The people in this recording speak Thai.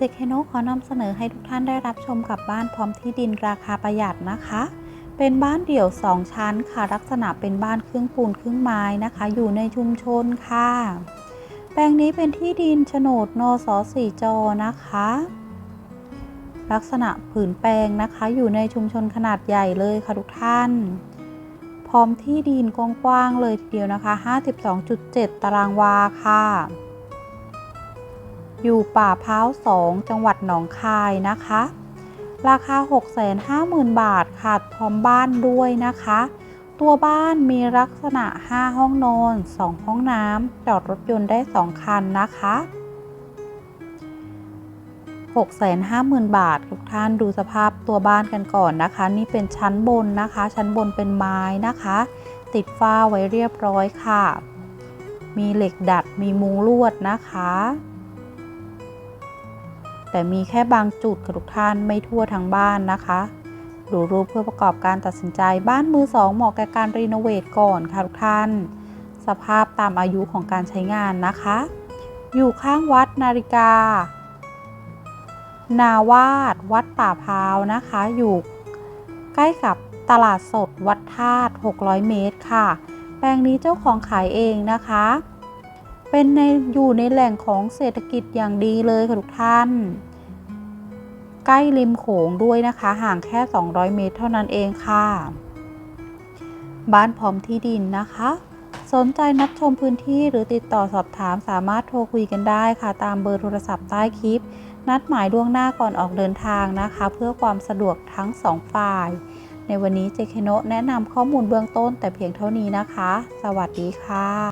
จเคโนขอนำเสนอให้ทุกท่านได้รับชมกับบ้านพร้อมที่ดินราคาประหยัดนะคะ เป็นบ้านเดี่ยว 2 ชั้นค่ะ ลักษณะเป็นบ้านครึ่งปูนครึ่งไม้นะคะ อยู่ในชุมชนค่ะ แปลงนี้เป็นที่ดินโฉนดนสสี่จอนะคะ ลักษณะผืนแปลงนะคะ อยู่ในชุมชนขนาดใหญ่เลยค่ะทุกท่าน พร้อมที่ดินกว้างๆเลยทีเดียวนะคะ 52.7 ตารางวาค่ะ อยู่ป่าพร้าว2จังหวัดหนองคายนะคะ ราคา 650,000 บาทค่ะพร้อมบ้านด้วยนะคะ ตัวบ้านมีลักษณะ 5 ห้องนอน 2 ห้องน้ำจอดรถยนต์ได้ 2 คันนะคะ 650,000 บาท ทุกท่านดูสภาพตัวบ้านกันก่อนนะคะ นี่เป็นชั้นบนนะคะ ชั้นบนเป็นไม้นะคะ ติดฝ้าไว้เรียบร้อยค่ะ มีเหล็กดัดมีมุงลวดนะคะ แต่มีแค่บางจุดค่ะทุกท่านไม่ทั่วทั้งบ้านนะคะดูรูปเพื่อประกอบการตัดสินใจบ้านมือสองเหมาะแก่การรีโนเวทก่อนค่ะทุกท่าน สภาพตามอายุของการใช้งานนะคะ อยู่ข้างวัดนาฬิกา นาวาด วัดป่าพาวนะคะ อยู่ใกล้กับตลาดสดวัดธาตุ600 เมตรค่ะ แปลงนี้เจ้าของขายเองนะคะ เป็นในอยู่ในแหล่งของเศรษฐกิจอย่างดีเลยค่ะทุกท่าน ใกล้ริมโขงด้วยนะคะ ห่างแค่ 200 เมตรเท่านั้นเองค่ะ บ้านพร้อมที่ดินนะคะ สนใจนัดชมพื้นที่หรือติดต่อสอบถามสามารถโทรคุยกันได้ค่ะ ตามเบอร์โทรศัพท์ใต้คลิป นัดหมายล่วงหน้าก่อนออกเดินทางนะคะ เพื่อความสะดวกทั้งสองฝ่ายในวันนี้เจเคโนะแนะนำข้อมูลเบื้องต้นแต่เพียงเท่านี้นะคะ สวัสดีค่ะ